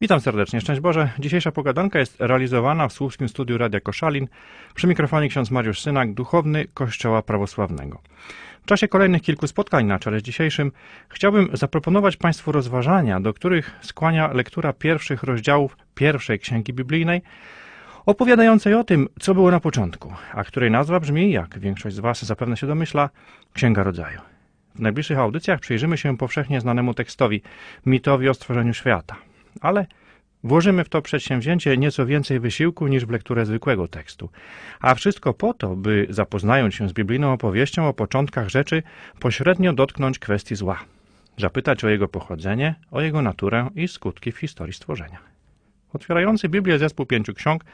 Witam serdecznie, szczęść Boże. Dzisiejsza pogadanka jest realizowana w Słupskim Studiu Radia Koszalin przy mikrofonie ksiądz Mariusz Synak, duchowny Kościoła Prawosławnego. W czasie kolejnych kilku spotkań na czele z dzisiejszym chciałbym zaproponować Państwu rozważania, do których skłania lektura pierwszych rozdziałów pierwszej księgi biblijnej, opowiadającej o tym, co było na początku, a której nazwa brzmi, jak większość z Was zapewne się domyśla, Księga Rodzaju. W najbliższych audycjach przyjrzymy się powszechnie znanemu tekstowi, mitowi o stworzeniu świata ale włożymy w to przedsięwzięcie nieco więcej wysiłku niż w lekturę zwykłego tekstu. A wszystko po to, by zapoznając się z biblijną opowieścią o początkach rzeczy, pośrednio dotknąć kwestii zła. Zapytać o jego pochodzenie, o jego naturę i skutki w historii stworzenia. Otwierający Biblię zespół pięciu ksiąg,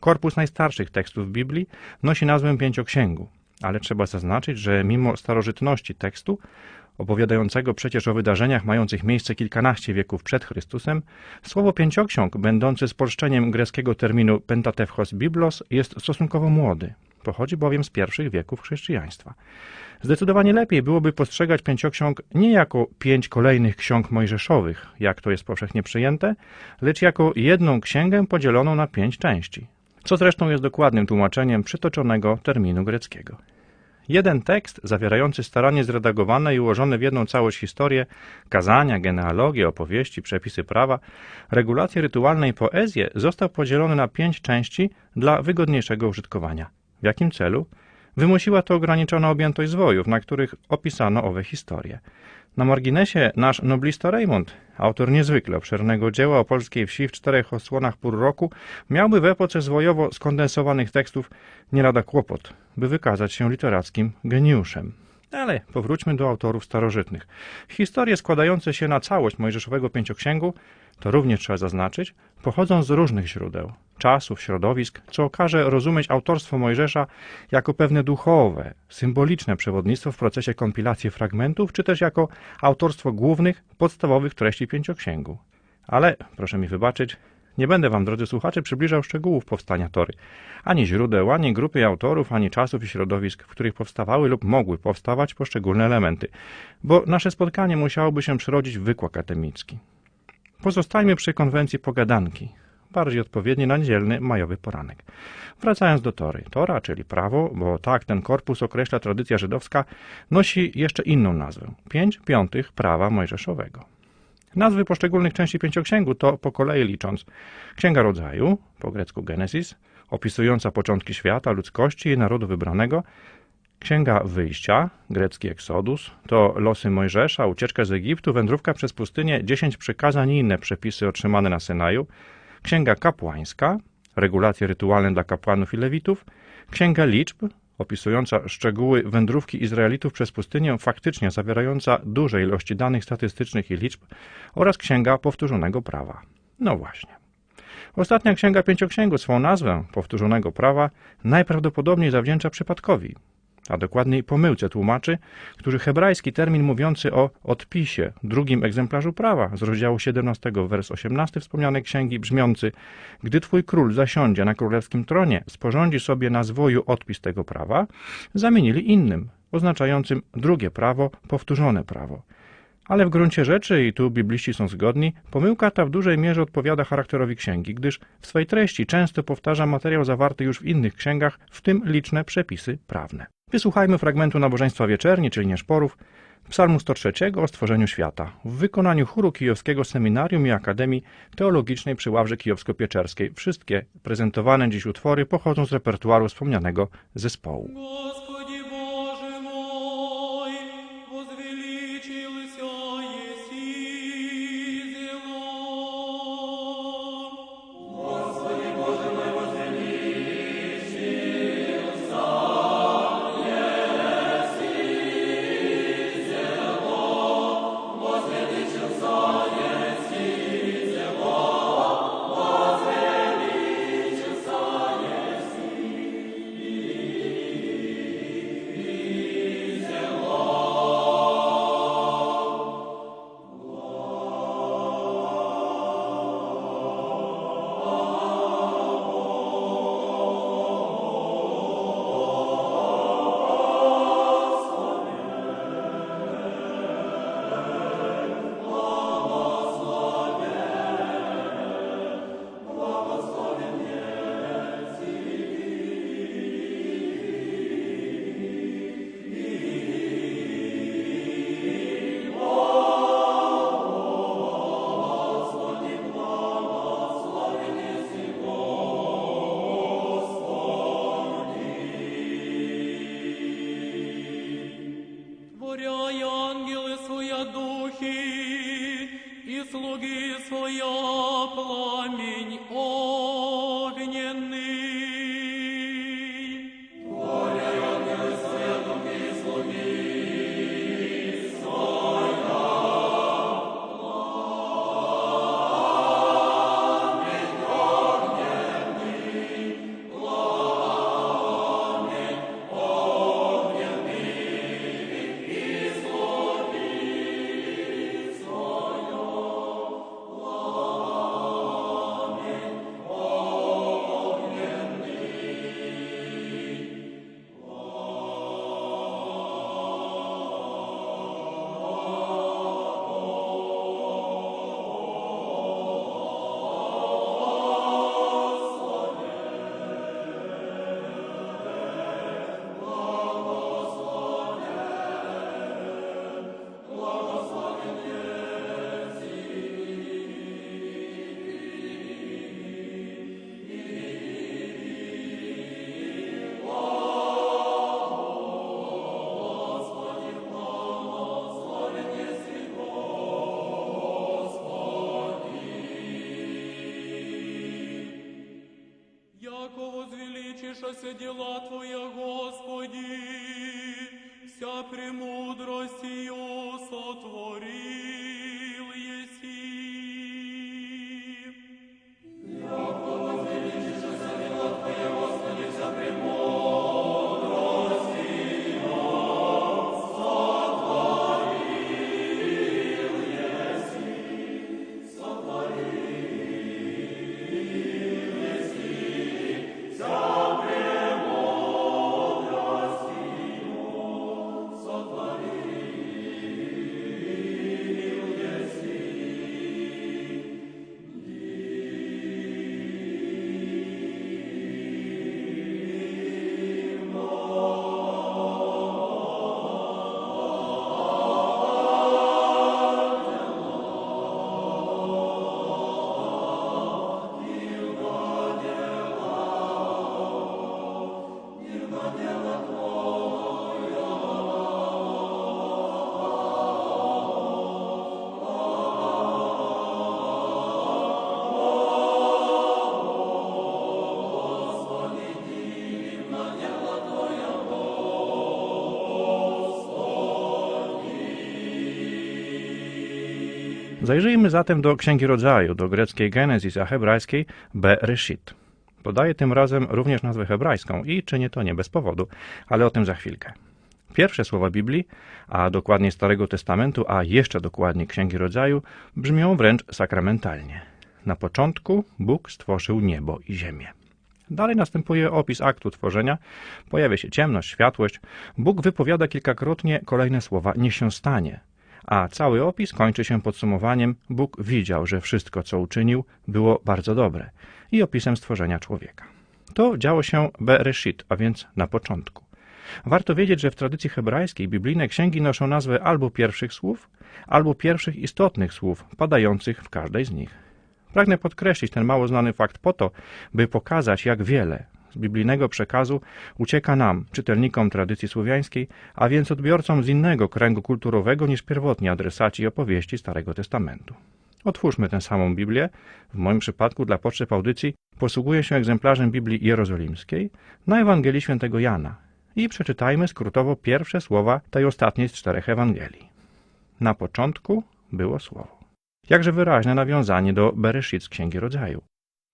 korpus najstarszych tekstów Biblii, nosi nazwę pięcioksięgu, ale trzeba zaznaczyć, że mimo starożytności tekstu, opowiadającego przecież o wydarzeniach mających miejsce kilkanaście wieków przed Chrystusem, słowo pięcioksiąg, będące spolszczeniem greckiego terminu pentatefchos biblos, jest stosunkowo młody. Pochodzi bowiem z pierwszych wieków chrześcijaństwa. Zdecydowanie lepiej byłoby postrzegać pięcioksiąg nie jako pięć kolejnych ksiąg mojżeszowych, jak to jest powszechnie przyjęte, lecz jako jedną księgę podzieloną na pięć części, co zresztą jest dokładnym tłumaczeniem przytoczonego terminu greckiego. Jeden tekst, zawierający staranie zredagowane i ułożone w jedną całość historię, kazania, genealogię, opowieści, przepisy prawa, regulacje rytualne i poezję, został podzielony na pięć części dla wygodniejszego użytkowania. W jakim celu? Wymusiła to ograniczona objętość zwojów, na których opisano owe historie. Na marginesie nasz noblista Raymond, autor niezwykle obszernego dzieła o polskiej wsi w czterech osłonach pór roku, miałby w epoce zwojowo skondensowanych tekstów nie lada kłopot, by wykazać się literackim geniuszem. Ale powróćmy do autorów starożytnych. Historie składające się na całość Mojżeszowego Pięcioksięgu, to również trzeba zaznaczyć, pochodzą z różnych źródeł, czasów, środowisk, co okaże rozumieć autorstwo Mojżesza jako pewne duchowe, symboliczne przewodnictwo w procesie kompilacji fragmentów, czy też jako autorstwo głównych, podstawowych treści Pięcioksięgu. Ale, proszę mi wybaczyć, nie będę wam, drodzy słuchacze, przybliżał szczegółów powstania Tory. Ani źródeł, ani grupy autorów, ani czasów i środowisk, w których powstawały lub mogły powstawać poszczególne elementy, bo nasze spotkanie musiałoby się przyrodzić w wykład akademicki. Pozostańmy przy konwencji pogadanki, bardziej odpowiedni na niedzielny majowy poranek. Wracając do Tory. Tora, czyli prawo, bo tak ten korpus określa tradycja żydowska, nosi jeszcze inną nazwę. Pięć piątych prawa mojżeszowego. Nazwy poszczególnych części pięcioksięgu to po kolei licząc Księga Rodzaju, po grecku Genesis, opisująca początki świata, ludzkości i narodu wybranego, Księga Wyjścia, grecki Exodus, to losy Mojżesza, ucieczka z Egiptu, wędrówka przez pustynię, dziesięć przykazań i inne przepisy otrzymane na Synaju, Księga Kapłańska, regulacje rytualne dla kapłanów i lewitów, Księga Liczb, opisująca szczegóły wędrówki Izraelitów przez pustynię, faktycznie zawierająca duże ilości danych statystycznych i liczb oraz Księga Powtórzonego Prawa. No właśnie. Ostatnia Księga Pięcioksięgu swą nazwę Powtórzonego Prawa najprawdopodobniej zawdzięcza przypadkowi, a dokładniej pomyłce tłumaczy, którzy hebrajski termin mówiący o odpisie, drugim egzemplarzu prawa z rozdziału 17, wers 18 wspomnianej księgi brzmiący Gdy twój król zasiądzie na królewskim tronie, sporządzi sobie na zwoju odpis tego prawa, zamienili innym, oznaczającym drugie prawo, powtórzone prawo. Ale w gruncie rzeczy, i tu bibliści są zgodni, pomyłka ta w dużej mierze odpowiada charakterowi księgi, gdyż w swej treści często powtarza materiał zawarty już w innych księgach, w tym liczne przepisy prawne. Wysłuchajmy fragmentu nabożeństwa wieczerni, czyli nieszporów, psalmu 103 o stworzeniu świata w wykonaniu chóru Kijowskiego Seminarium i Akademii Teologicznej przy Ławrze Kijowsko-Pieczerskiej. Wszystkie prezentowane dziś utwory pochodzą z repertuaru wspomnianego zespołu. Дела Твоя, Господи, вся премудростью Zajrzyjmy zatem do Księgi Rodzaju, do greckiej Genesis, a hebrajskiej Bereshit. Podaje tym razem również nazwę hebrajską i czynię to nie bez powodu, ale o tym za chwilkę. Pierwsze słowa Biblii, a dokładnie Starego Testamentu, a jeszcze dokładniej Księgi Rodzaju, brzmią wręcz sakramentalnie. Na początku Bóg stworzył niebo i ziemię. Dalej następuje opis aktu tworzenia, pojawia się ciemność, światłość. Bóg wypowiada kilkakrotnie kolejne słowa niech się stanie, a cały opis kończy się podsumowaniem Bóg widział, że wszystko, co uczynił, było bardzo dobre i opisem stworzenia człowieka. To działo się Bereshit, a więc na początku. Warto wiedzieć, że w tradycji hebrajskiej biblijne księgi noszą nazwę albo pierwszych słów, albo pierwszych istotnych słów, padających w każdej z nich. Pragnę podkreślić ten mało znany fakt po to, by pokazać, jak wiele z biblijnego przekazu ucieka nam, czytelnikom tradycji słowiańskiej, a więc odbiorcom z innego kręgu kulturowego niż pierwotni adresaci opowieści Starego Testamentu. Otwórzmy tę samą Biblię. W moim przypadku dla potrzeb audycji posługuję się egzemplarzem Biblii Jerozolimskiej na Ewangelii Świętego Jana i przeczytajmy skrótowo pierwsze słowa tej ostatniej z czterech Ewangelii. Na początku było Słowo. Jakże wyraźne nawiązanie do Bereshit Księgi Rodzaju.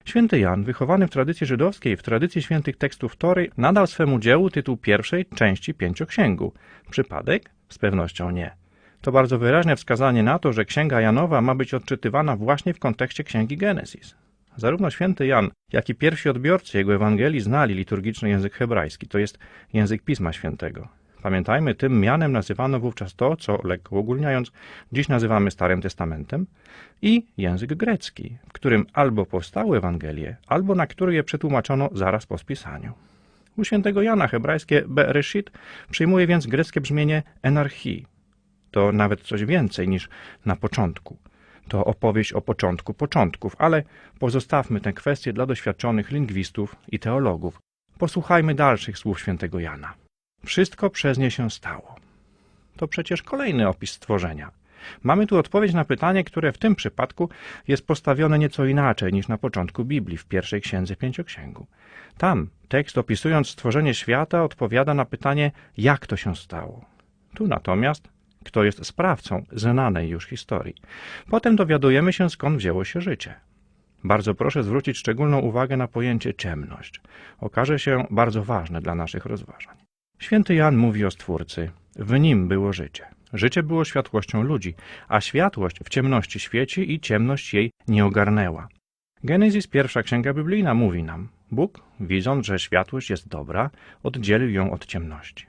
Święty Jan, wychowany w tradycji żydowskiej, w tradycji świętych tekstów Tory, nadał swemu dziełu tytuł pierwszej części pięcioksięgu. Przypadek? Z pewnością nie. To bardzo wyraźne wskazanie na to, że Księga Janowa ma być odczytywana właśnie w kontekście Księgi Genesis. Zarówno święty Jan, jak i pierwsi odbiorcy jego Ewangelii znali liturgiczny język hebrajski, to jest język Pisma Świętego. Pamiętajmy, tym mianem nazywano wówczas to, co, lekko ogólniając, dziś nazywamy Starym Testamentem, i język grecki, w którym albo powstały Ewangelie, albo na który je przetłumaczono zaraz po spisaniu. U świętego Jana hebrajskie Bereshit przyjmuje więc greckie brzmienie enarchii. To nawet coś więcej niż na początku. To opowieść o początku początków, ale pozostawmy tę kwestię dla doświadczonych lingwistów i teologów. Posłuchajmy dalszych słów świętego Jana. Wszystko przez nie się stało. To przecież kolejny opis stworzenia. Mamy tu odpowiedź na pytanie, które w tym przypadku jest postawione nieco inaczej niż na początku Biblii, w pierwszej księdze pięcioksięgu. Tam tekst opisując stworzenie świata odpowiada na pytanie, jak to się stało. Tu natomiast, kto jest sprawcą znanej już historii. Potem dowiadujemy się, skąd wzięło się życie. Bardzo proszę zwrócić szczególną uwagę na pojęcie ciemność. Okaże się bardzo ważne dla naszych rozważań. Święty Jan mówi o Stwórcy. W nim było życie. Życie było światłością ludzi, a światłość w ciemności świeci i ciemność jej nie ogarnęła. Genezis, pierwsza księga biblijna, mówi nam: Bóg, widząc, że światłość jest dobra, oddzielił ją od ciemności.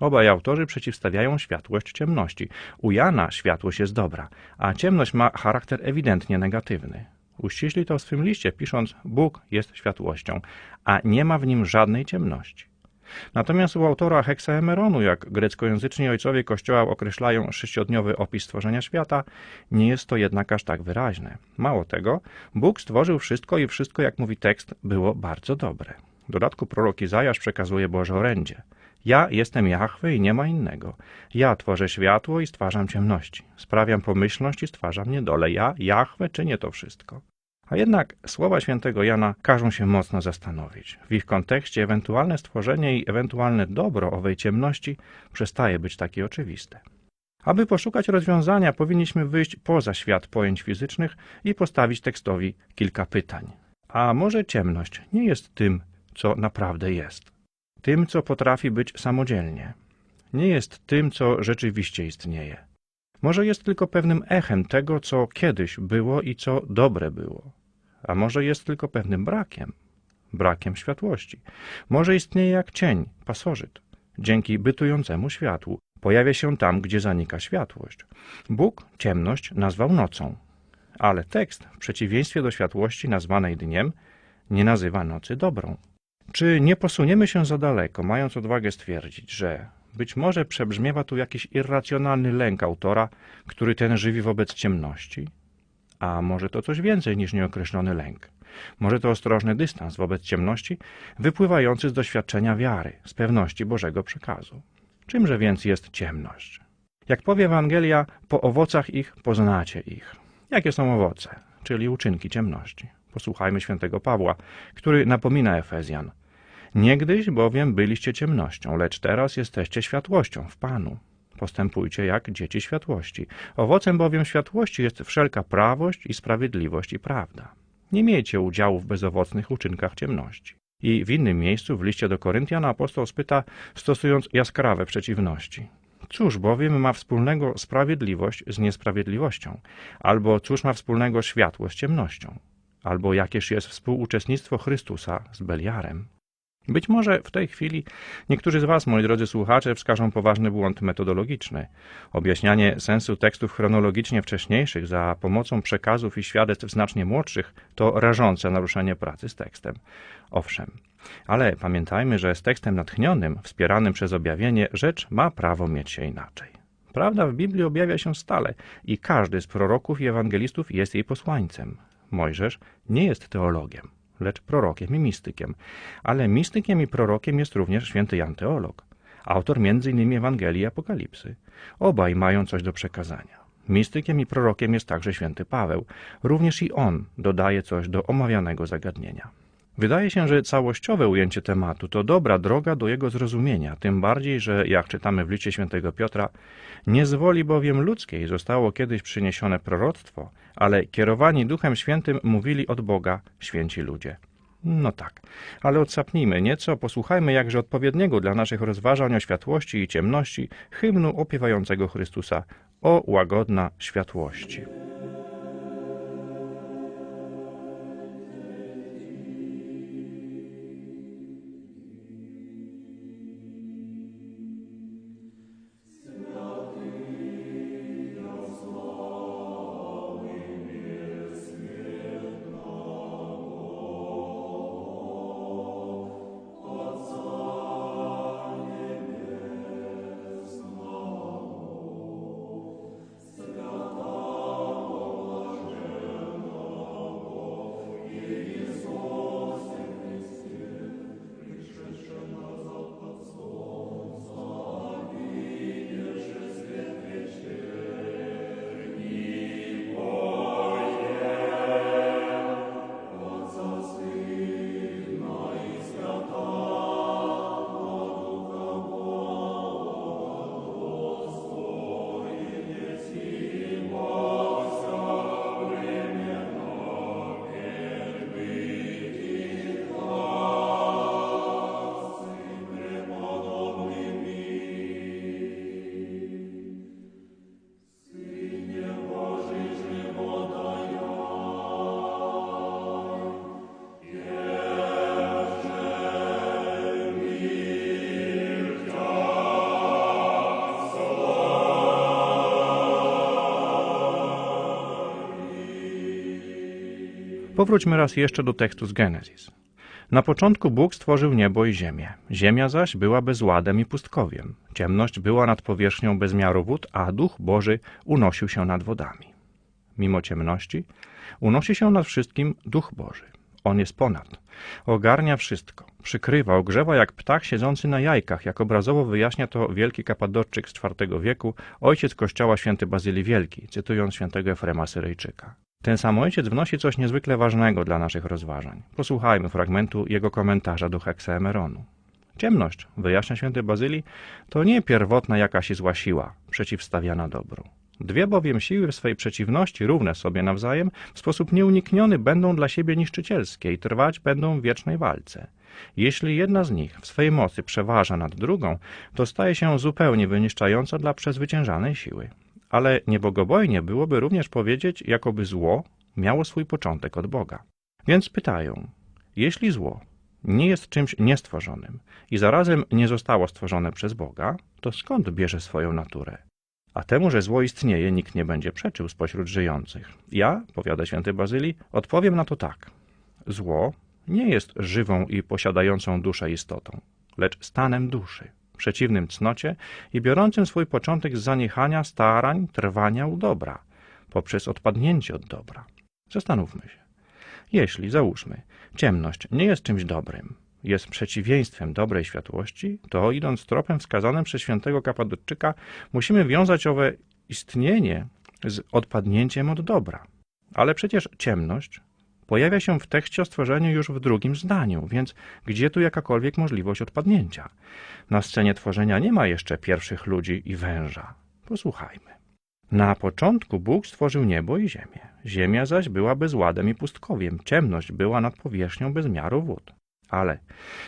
Obaj autorzy przeciwstawiają światłość ciemności. U Jana światłość jest dobra, a ciemność ma charakter ewidentnie negatywny. Uściśli to w swym liście, pisząc: Bóg jest światłością, a nie ma w nim żadnej ciemności. Natomiast u autora Heksaemeronu, jak greckojęzyczni ojcowie Kościoła określają sześciodniowy opis stworzenia świata, nie jest to jednak aż tak wyraźne. Mało tego, Bóg stworzył wszystko i wszystko, jak mówi tekst, było bardzo dobre. W dodatku prorok Izajasz przekazuje Boże orędzie. Ja jestem Jahwe i nie ma innego. Ja tworzę światło i stwarzam ciemności. Sprawiam pomyślność i stwarzam niedolę. Ja, Jahwe, czynię to wszystko. A jednak słowa świętego Jana każą się mocno zastanowić. W ich kontekście ewentualne stworzenie i ewentualne dobro owej ciemności przestaje być takie oczywiste. Aby poszukać rozwiązania, powinniśmy wyjść poza świat pojęć fizycznych i postawić tekstowi kilka pytań. A może ciemność nie jest tym, co naprawdę jest? Tym, co potrafi być samodzielnie? Nie jest tym, co rzeczywiście istnieje? Może jest tylko pewnym echem tego, co kiedyś było i co dobre było. A może jest tylko pewnym brakiem, brakiem światłości. Może istnieje jak cień, pasożyt. Dzięki bytującemu światłu pojawia się tam, gdzie zanika światłość. Bóg ciemność nazwał nocą, ale tekst, w przeciwieństwie do światłości nazwanej dniem, nie nazywa nocy dobrą. Czy nie posuniemy się za daleko, mając odwagę stwierdzić, że być może przebrzmiewa tu jakiś irracjonalny lęk autora, który ten żywi wobec ciemności? A może to coś więcej niż nieokreślony lęk? Może to ostrożny dystans wobec ciemności, wypływający z doświadczenia wiary, z pewności Bożego przekazu. Czymże więc jest ciemność? Jak powie Ewangelia, po owocach ich poznacie ich. Jakie są owoce, czyli uczynki ciemności? Posłuchajmy świętego Pawła, który napomina Efezjan. Niegdyś bowiem byliście ciemnością, lecz teraz jesteście światłością w Panu. Postępujcie jak dzieci światłości. Owocem bowiem światłości jest wszelka prawość i sprawiedliwość i prawda. Nie miejcie udziału w bezowocnych uczynkach ciemności. I w innym miejscu, w liście do Koryntian, apostoł spyta, stosując jaskrawe przeciwności. Cóż bowiem ma wspólnego sprawiedliwość z niesprawiedliwością? Albo cóż ma wspólnego światło z ciemnością? Albo jakież jest współuczestnictwo Chrystusa z Beliarem? Być może w tej chwili niektórzy z Was, moi drodzy słuchacze, wskażą poważny błąd metodologiczny. Objaśnianie sensu tekstów chronologicznie wcześniejszych za pomocą przekazów i świadectw znacznie młodszych to rażące naruszenie pracy z tekstem. Owszem, ale pamiętajmy, że z tekstem natchnionym, wspieranym przez objawienie, rzecz ma prawo mieć się inaczej. Prawda w Biblii objawia się stale i każdy z proroków i ewangelistów jest jej posłańcem. Mojżesz nie jest teologiem lecz prorokiem i mistykiem. Ale mistykiem i prorokiem jest również święty Jan Teolog, autor m.in. Ewangelii i Apokalipsy. Obaj mają coś do przekazania. Mistykiem i prorokiem jest także święty Paweł. Również i on dodaje coś do omawianego zagadnienia. Wydaje się, że całościowe ujęcie tematu to dobra droga do jego zrozumienia, tym bardziej, że jak czytamy w liście świętego Piotra, nie z woli bowiem ludzkiej zostało kiedyś przyniesione proroctwo, ale kierowani Duchem Świętym mówili od Boga święci ludzie. No tak, ale odsapnijmy nieco, posłuchajmy jakże odpowiedniego dla naszych rozważań o światłości i ciemności hymnu opiewającego Chrystusa o łagodna światłości. Powróćmy raz jeszcze do tekstu z Genezis. Na początku Bóg stworzył niebo i ziemię. Ziemia zaś była bezładem i pustkowiem. Ciemność była nad powierzchnią bezmiaru wód, a Duch Boży unosił się nad wodami. Mimo ciemności unosi się nad wszystkim Duch Boży. On jest ponad. Ogarnia wszystko. Przykrywa, ogrzewa jak ptak siedzący na jajkach, jak obrazowo wyjaśnia to wielki kapadorczyk z IV wieku, ojciec kościoła święty Bazylii Wielki, cytując świętego Efrema Syryjczyka. Ten sam ojciec wnosi coś niezwykle ważnego dla naszych rozważań. Posłuchajmy fragmentu jego komentarza do Heksaemeronu. Ciemność, wyjaśnia święty Bazylii, to nie pierwotna jakaś zła siła, przeciwstawiana dobru. Dwie bowiem siły w swej przeciwności, równe sobie nawzajem, w sposób nieunikniony będą dla siebie niszczycielskie i trwać będą w wiecznej walce. Jeśli jedna z nich w swej mocy przeważa nad drugą, to staje się zupełnie wyniszczająca dla przezwyciężanej siły. Ale niebogobojnie byłoby również powiedzieć, jakoby zło miało swój początek od Boga. Więc pytają, jeśli zło nie jest czymś niestworzonym i zarazem nie zostało stworzone przez Boga, to skąd bierze swoją naturę? A temu, że zło istnieje, nikt nie będzie przeczył spośród żyjących. Ja, powiada święty Bazylii, odpowiem na to tak. Zło nie jest żywą i posiadającą duszę istotą, lecz stanem duszy, przeciwnym cnocie i biorącym swój początek z zaniechania starań, trwania u dobra, poprzez odpadnięcie od dobra. Zastanówmy się. Jeśli, załóżmy, ciemność nie jest czymś dobrym, jest przeciwieństwem dobrej światłości, to idąc tropem wskazanym przez świętego Kapadokczyka, musimy wiązać owe istnienie z odpadnięciem od dobra. Ale przecież ciemność pojawia się w tekście o stworzeniu już w drugim zdaniu, więc gdzie tu jakakolwiek możliwość odpadnięcia? Na scenie tworzenia nie ma jeszcze pierwszych ludzi i węża. Posłuchajmy. Na początku Bóg stworzył niebo i ziemię. Ziemia zaś była bezładem i pustkowiem. Ciemność była nad powierzchnią bezmiaru wód. Ale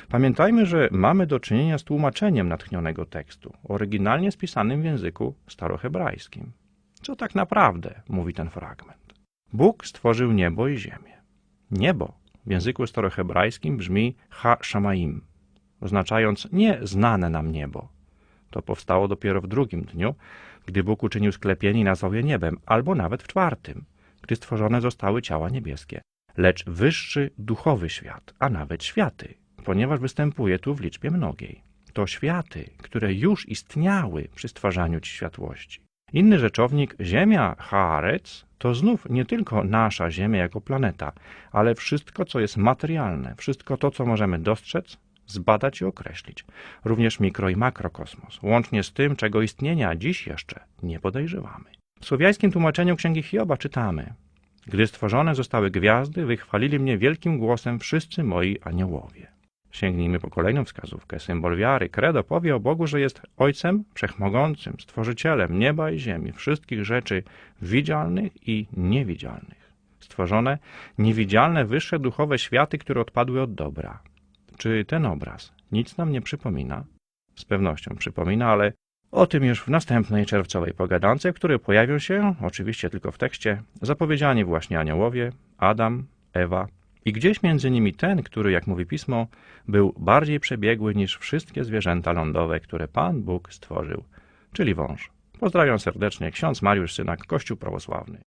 pamiętajmy, że mamy do czynienia z tłumaczeniem natchnionego tekstu, oryginalnie spisanym w języku starohebrajskim. Co tak naprawdę mówi ten fragment? Bóg stworzył niebo i ziemię. Niebo w języku starohebrajskim brzmi ha-shamaim, oznaczając nie znane nam niebo. To powstało dopiero w drugim dniu, gdy Bóg uczynił sklepienie i nazwał niebem, albo nawet w czwartym, gdy stworzone zostały ciała niebieskie lecz wyższy duchowy świat, a nawet światy, ponieważ występuje tu w liczbie mnogiej. To światy, które już istniały przy stwarzaniu ci światłości. Inny rzeczownik, Ziemia Haaretz, to znów nie tylko nasza Ziemia jako planeta, ale wszystko, co jest materialne, wszystko to, co możemy dostrzec, zbadać i określić, również mikro i makrokosmos, łącznie z tym, czego istnienia dziś jeszcze nie podejrzewamy. W słowiańskim tłumaczeniu Księgi Hioba czytamy gdy stworzone zostały gwiazdy, wychwalili mnie wielkim głosem wszyscy moi aniołowie. Sięgnijmy po kolejną wskazówkę. Symbol wiary, credo powie o Bogu, że jest Ojcem Wszechmogącym, Stworzycielem nieba i ziemi, wszystkich rzeczy widzialnych i niewidzialnych. Stworzone niewidzialne, wyższe duchowe światy, które odpadły od dobra. Czy ten obraz nic nam nie przypomina? Z pewnością przypomina, ale o tym już w następnej czerwcowej pogadance, w której pojawią się, oczywiście tylko w tekście, zapowiedziani właśnie aniołowie, Adam, Ewa i gdzieś między nimi ten, który, jak mówi pismo, był bardziej przebiegły niż wszystkie zwierzęta lądowe, które Pan Bóg stworzył, czyli wąż. Pozdrawiam serdecznie ksiądz Mariusz Synak, Kościół Prawosławny.